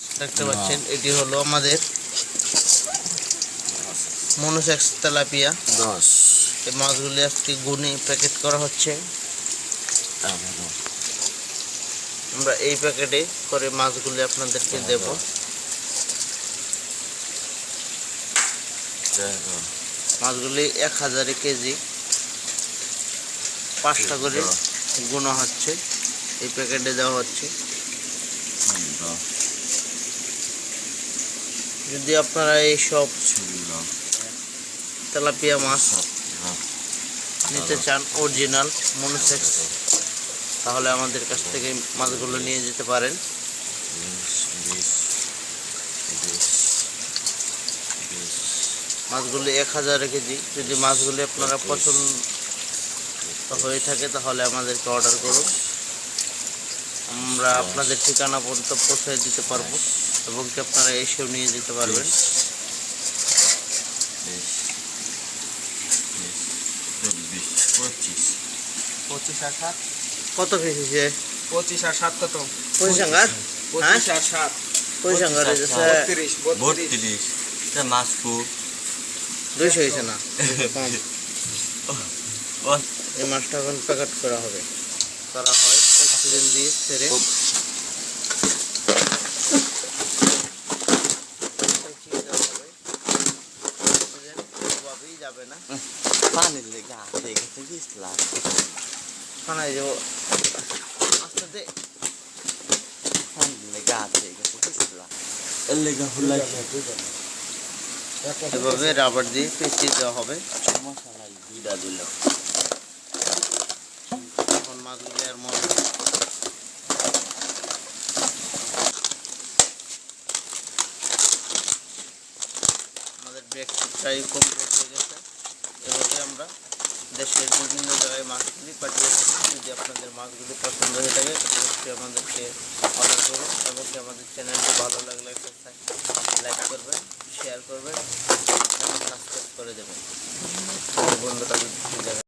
দেখতে পাচ্ছেন এটি হলো আমাদের মনোসেক্স তেলাপিয়া। দশ। এই মাছগুলি আজকে গুনে প্যাকেট করা হচ্ছে। আমরা এই প্যাকেটে করে মাছগুলি আপনাদেরকে দেব। মাছগুলি এক হাজারে কেজি পাঁচটা করে গুণা হচ্ছে। এই প্যাকেটে দেওয়া হচ্ছে। যদি আপনারা এই সব তেলাপিয়া মাছ নিতে চান অরিজিনাল মনোসেক্স, তাহলে আমাদের কাছ থেকে মাছগুলো নিয়ে যেতে পারেন। মাছগুলি এক হাজার কেজি। যদি মাছগুলি আপনারা পছন্দ হয়ে থাকে, তাহলে আমাদেরকে অর্ডার করুন। আমরা আপনাদের ঠিকানা পর্যন্ত পৌঁছে দিতে পারব এবং কি আপনারা এসেও নিয়ে যেতে পারবেন। পঁচিশ। পঁচিশ আর সাত? কত পিস হয়েছে পঁচিশ আর সাত কত? পঁচিশ আর সাত। পঁচিশ হাঙ্গার বত্রিশ বত্রিশ। বত্রিশ মাসকু দুইশো হয়েছে না? কম। ও এই মাছটা এখন প্যাকেট করা হবে। করা হয়। অক্সিজেন দিয়ে কোনোভাবেই যাবে না পানির লেগে হাতে গেছে গেছিলাম খানায় যাব আস্তে দে পানির লেগে হাতে গেছে গেছিলাম এর লেগে হুলাই এভাবে রাবার দিয়ে পেঁচিয়ে দেওয়া হবে। নাই দুইটা মাছগুলি আর মনে আমাদের ব্রেকটাই কমপ্লিট হয়ে গেছে। এভাবে আমরা দেশের বিভিন্ন জায়গায় মাছগুলি পাঠিয়ে থাকি যদি আপনাদের মাছগুলি পছন্দ হয়ে থাকে, অবশ্যই আমাদেরকে অর্ডার করুন। এবং আমাদের চ্যানেলটি ভালো লাগলে লাইক করবেন শেয়ার করবেন সাবস্ক্রাইব করে দেবেন। বন্ধুটা যদি